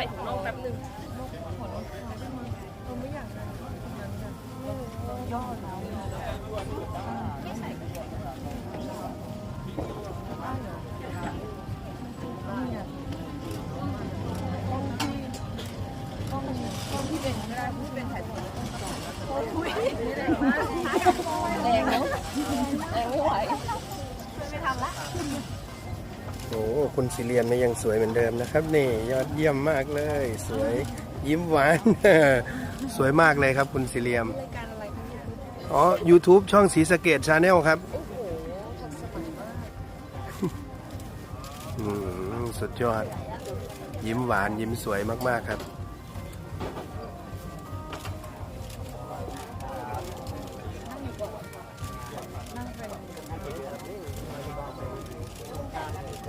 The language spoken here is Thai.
ส่ถุงน่องแป๊บหนึงเราไม่อยากนะย่อแล้วไม่ใส่ต้องที่ต้องที่เป็นไม่ได้ที่เป็นถ่ายผมโอ้ยแรงมากแรงเนาะแรงไม่ไหวไม่ทำละ คุณสิเรียนไม่ยังสวยเหมือนเดิมนะครับ นี่ยอดเยี่ยมมากเลย สวยยิ้มหวาน สวยมากเลยครับคุณสิเรียมรายการอะไรคะเนี่ยอ๋อ YouTube ช่องสีสะเกตชาแนลครับโอ้โหทันสมัยมากอืมสุดยอด ยิ้มหวานยิ้มสวยมากๆครับ